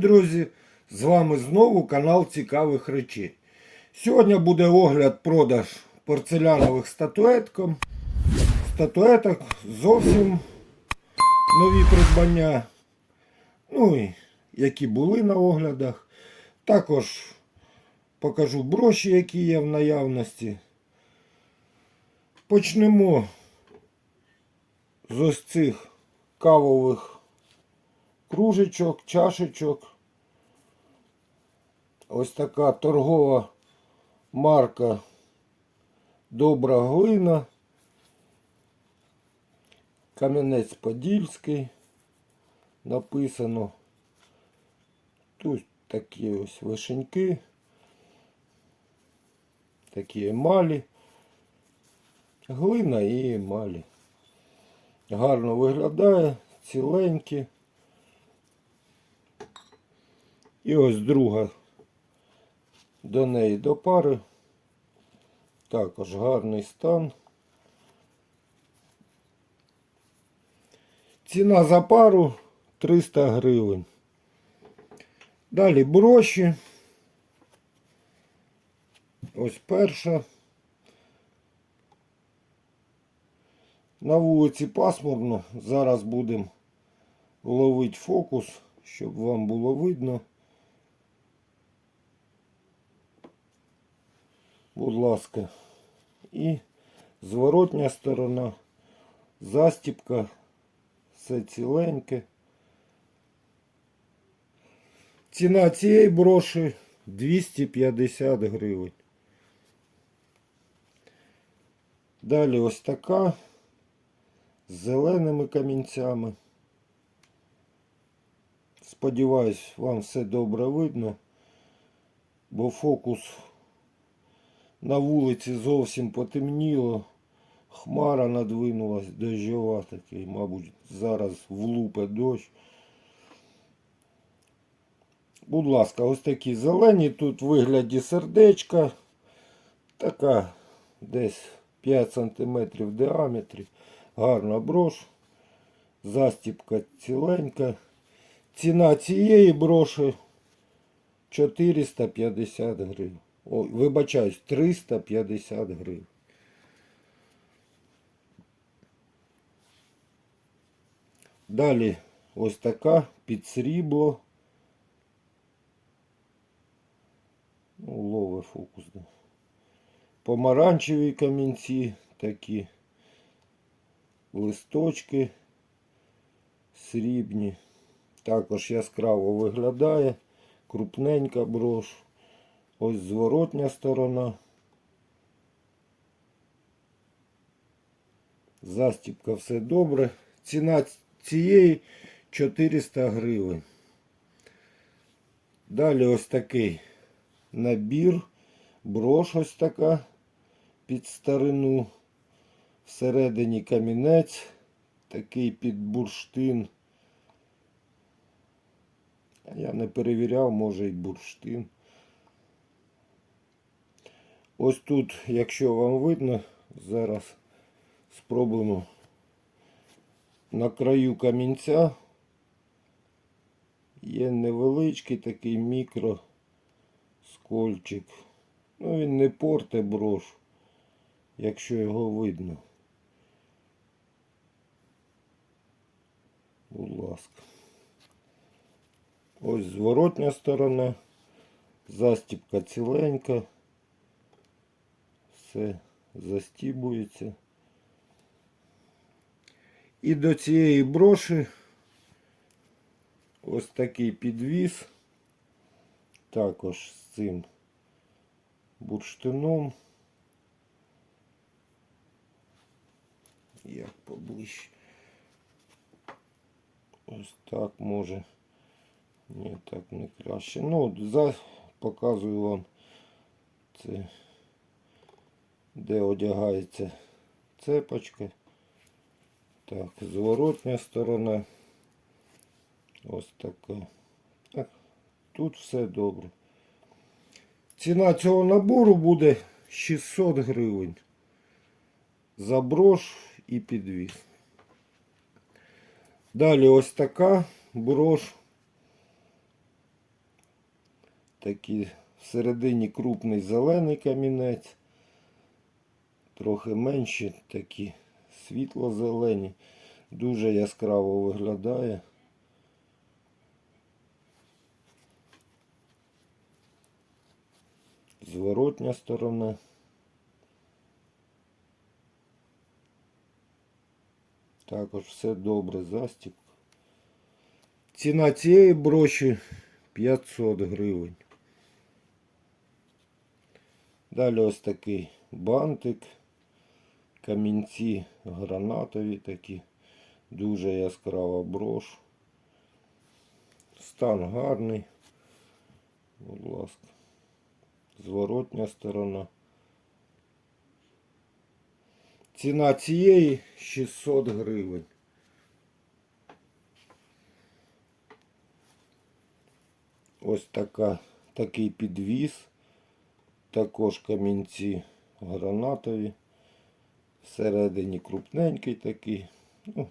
Друзі! З вами знову канал Цікавих речей. Сьогодні буде огляд продаж порцелянових статуеток. Статуеток зовсім нові придбання. Ну і які були на оглядах. Також покажу броші, які є в наявності. Почнемо з ось цих кавових кружечок, чашечок. Ось така торгова марка Добра глина. Кам'янець Подільський. Написано. Тут такі ось вишеньки. Такі емалі. Глина і емалі. Гарно виглядає, ціленькі. І ось друга до неї до пари. Також гарний стан. Ціна за пару 300 гривень. Далі броші. Ось перша. На вулиці пасмурно. Зараз будемо ловити фокус, щоб вам було видно. Будь ласка. І зворотня сторона, застіпка, все ціленьке. Ціна цієї броші 250 гривень. Далі ось така з зеленими камінцями. Сподіваюсь, вам все добре видно, бо фокус на вулиці зовсім потемніло. Хмара надвинулась, дощова такий, мабуть, зараз влупе дощ. Будь ласка, ось такі зелені, тут в вигляді сердечка. Така десь 5 см в діаметрі. Гарна брош. Застіпка ціленька. Ціна цієї броші 450 гривень. Ой, вибачаюсь, 350 гривень. Далі ось така під срібло. Ну, лове фокус. Да. Помаранчеві камінці такі листочки срібні. Також яскраво виглядає. Крупненька брош. Ось зворотня сторона. Застіпка все добре. Ціна цієї 400 гривень. Далі ось такий набір. Брош ось така під старину. Всередині камінець. Такий під бурштин. Я не перевіряв, може і бурштин. Ось тут, якщо вам видно, зараз спробуємо на краю камінця. Є невеличкий такий мікро скольчик. Ну він не порте брош, якщо його видно. Будь ласка. Ось зворотня сторона, застіпка ціленька, все застібується. І до цієї броші ось такий підвіз, також з цим бурштином. Як поближче. Ось так може. Ні, так не краще. Ну, за показую вам це, де одягається цепочка. Так, зворотня сторона. Ось така. Так, тут все добре. Ціна цього набору буде 600 гривень. За брош і підвіз. Далі ось така брош такий всередині крупний зелений камінець. Трохи менші, такі світло-зелені. Дуже яскраво виглядає. Зворотня сторона. Також все добре, застіб. Ціна цієї броші 500 гривень. Далі ось такий бантик. Камінці гранатові такі. Дуже яскрава брош. Стан гарний. Будь ласка. Зворотня сторона. Ціна цієї 600 гривень. Ось така, такий підвіз. Також камінці гранатові. Всередині крупненький такий. Ну,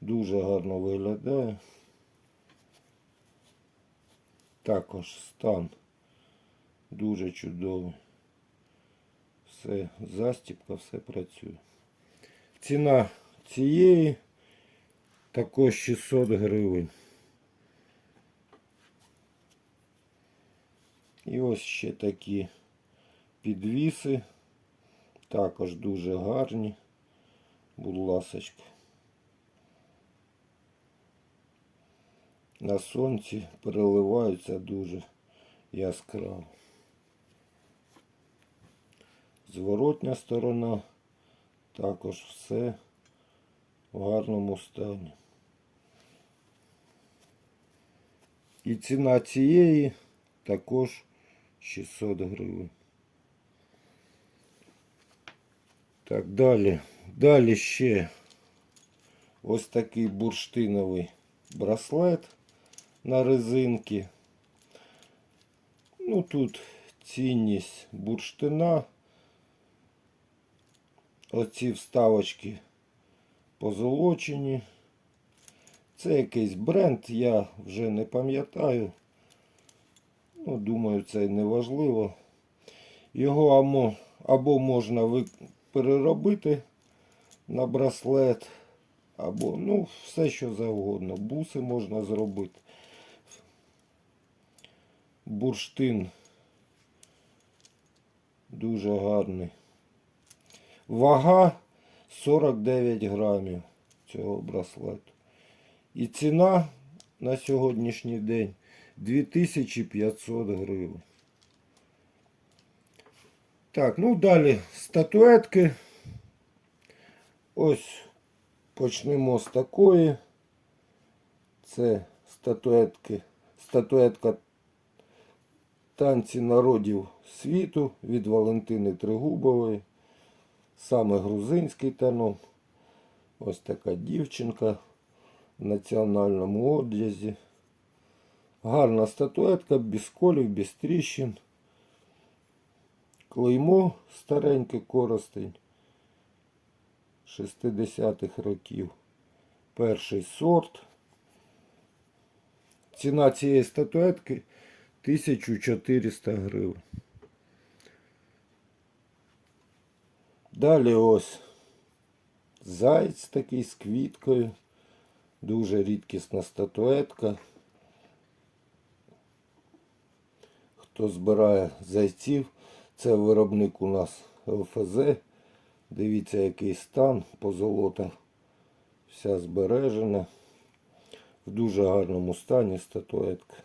дуже гарно виглядає. Також стан дуже чудовий. Все, застіпка, все працює. Ціна цієї також 600 гривень. І ось ще такі підвіси. Також дуже гарні. Будь ласочка. На сонці переливаються дуже яскраво. Зворотня сторона також все в гарному стані. І ціна цієї також 600 гривень. Так, далі. Далі ще ось такий бурштиновий браслет на резинки. Ну тут цінність бурштина. Оці вставочки позолочені. Це якийсь бренд, я вже не пам'ятаю. Ну, думаю, це не важливо. Його або, можна переробити на браслет, або ну, все що завгодно. Буси можна зробити. Бурштин дуже гарний. Вага 49 грамів цього браслету. І ціна на сьогоднішній день 2500 гривень. Так, ну далі статуетки. Ось почнемо з такої. Це статуетки, статуетка танці народів світу від Валентини Тригубової. Саме грузинський танок. Ось така дівчинка в національному одязі. Гарна статуетка, без колів, без тріщин. Клеймо стареньке коростень 60-х років. Перший сорт. Ціна цієї статуетки 1400 гривень. Далі ось заєць такий з квіткою. Дуже рідкісна статуетка. Хто збирає зайців, це виробник у нас ЛФЗ. Дивіться, який стан, позолота вся збережена. В дуже гарному стані статуетка.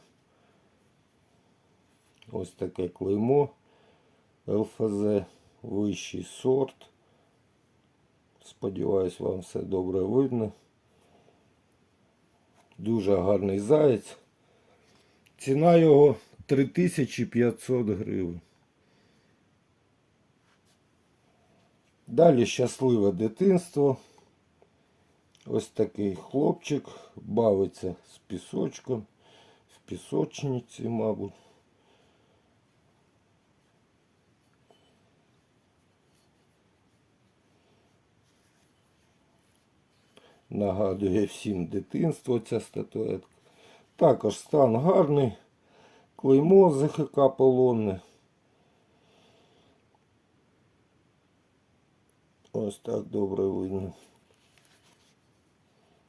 Ось таке клеймо ЛФЗ, вищий сорт. Сподіваюсь, вам все добре видно. Дуже гарний заєць. Ціна його 3500 гривень. Далі щасливе дитинство. Ось такий хлопчик бавиться з пісочком. В пісочниці, мабуть. Нагадує всім дитинство ця статуетка. Також стан гарний. клеймо ЗХК полонне. Ось так добре видно.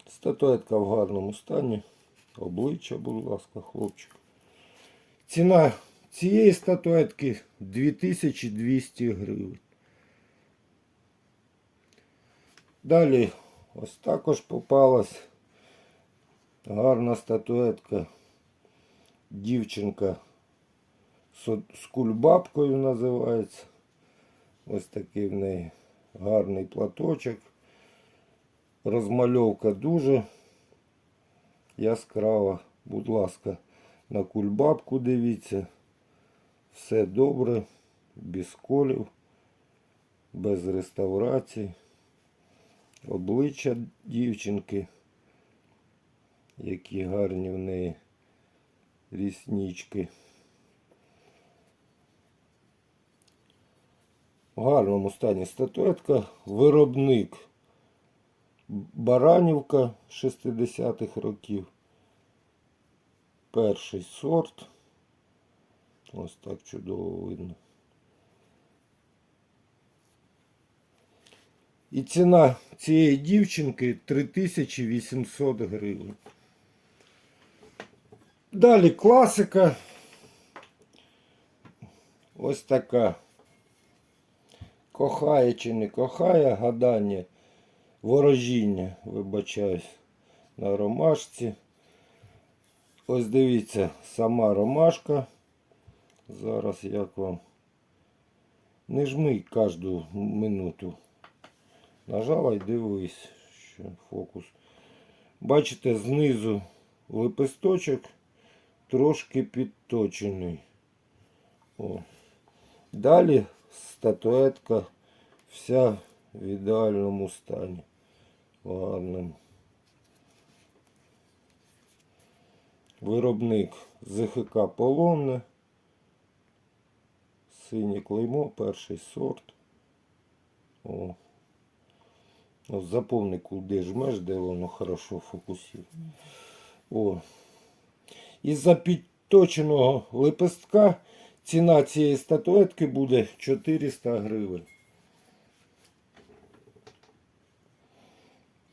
Статуетка в гарному стані. Обличчя, будь ласка, хлопчик. Ціна цієї статуетки 2200 гривень. Далі ось також попалась гарна статуетка. Дівчинка з кульбабкою називається. Ось такий в неї гарний платочок. Розмальовка дуже яскрава. Будь ласка, на кульбабку дивіться. Все добре, без колів, без реставрацій. Обличчя дівчинки, які гарні в неї ріснички. В гарному стані статуетка. Виробник Баранівка 60-х років. Перший сорт. Ось так чудово видно. І ціна цієї дівчинки 3800 гривень. Далі класика. Ось така. Кохає чи не кохає гадання, ворожіння, вибачаюсь, на ромашці. Ось дивіться, сама ромашка. Зараз як вам. Не жми кожну минуту. Нажала і дивись, що фокус. Бачите, знизу лепесточок трошки підточений. О. Далі статуетка вся в ідеальному стані. Гарному. Виробник ЗХК Полонне. Синє клеймо, перший сорт. О. От запомни, куди жмеш, де воно хорошо фокусує. О. Із-за підточеного лепестка ціна цієї статуетки буде 400 гривень.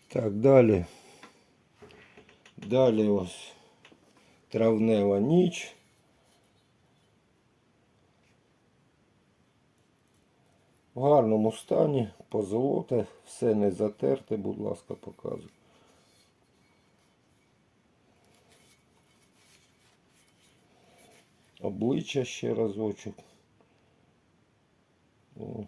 Так, далі. Далі ось травнева ніч. В гарному стані, позолоте, все не затерте, будь ласка, показуй. Обличчя ще разочок. О.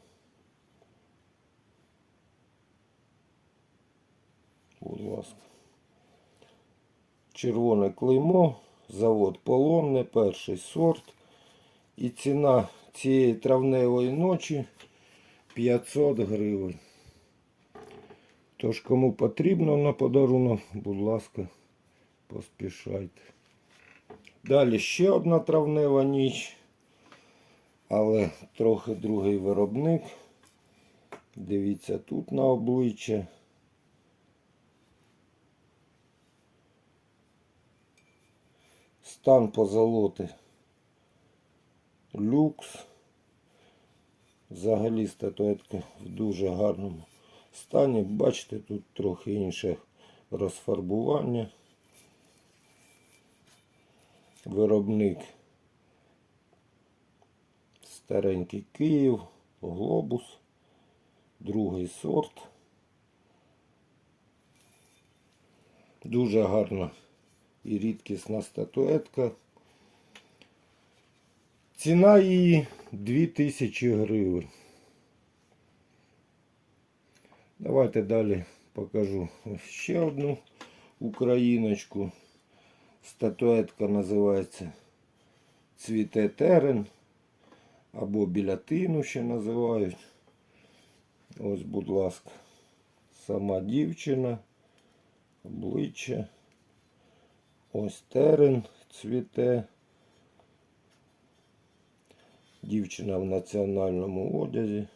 Будь ласка. Червоне клеймо, завод полонне, перший сорт. І ціна цієї травневої ночі 500 гривень. Тож, кому потрібно на подарунок, будь ласка, поспішайте. Далі ще одна травнева ніч, але трохи другий виробник. Дивіться тут на обличчя. Стан позолоти. Люкс. Взагалі статуетка в дуже гарному стані. Бачите, тут трохи інше розфарбування. Виробник старенький Київ, глобус, другий сорт. Дуже гарна і рідкісна статуетка. Ціна її 2000 гривень. Давайте далі покажу ще одну україночку. Статуетка називається Цвіте терен або білятину ще називають. Ось, будь ласка, сама дівчина, обличчя. Ось терен цвіте. Дівчина в національному одязі.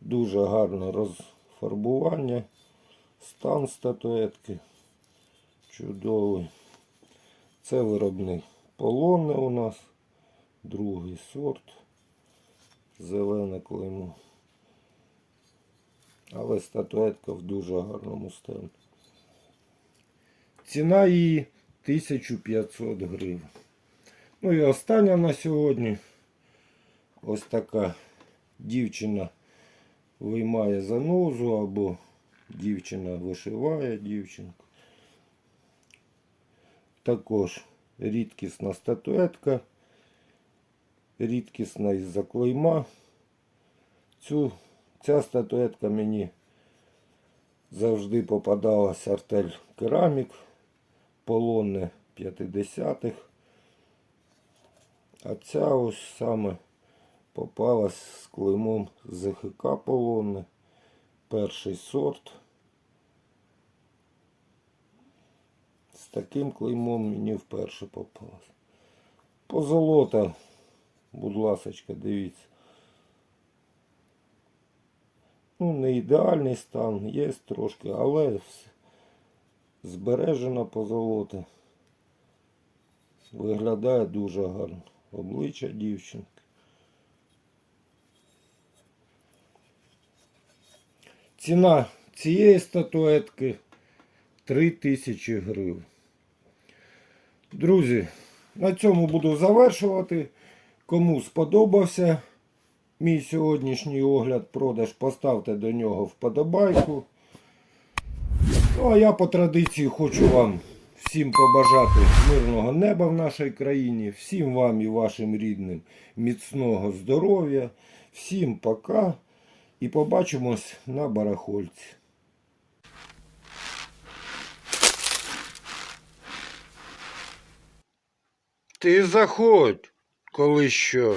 Дуже гарне розфарбування, стан статуетки. Чудовий. Це виробник полонне у нас. Другий сорт. Зелене клеймо. Але статуетка в дуже гарному стані. Ціна її 1500 гривень. Ну і остання на сьогодні. Ось така дівчина виймає занозу або дівчина вишиває дівчинку. Також рідкісна статуетка. Рідкісна із-за клейма. Цю, ця статуетка мені завжди попадалась артель керамік полонне 50-х. А ця ось саме попалась з клеймом ЗХК полонне. Перший сорт. Таким клеймом мені вперше попалась. Позолота, будь ласочка, дивіться. Ну, не ідеальний стан, є трошки, але збережена позолота. Виглядає дуже гарно. Обличчя дівчинки. Ціна цієї статуетки 3000 гривень. Друзі, на цьому буду завершувати. Кому сподобався мій сьогоднішній огляд, продаж, поставте до нього вподобайку. Ну а я по традиції хочу вам всім побажати мирного неба в нашій країні, всім вам і вашим рідним міцного здоров'я, всім пока і побачимось на барахольці. Ти заходь, коли що.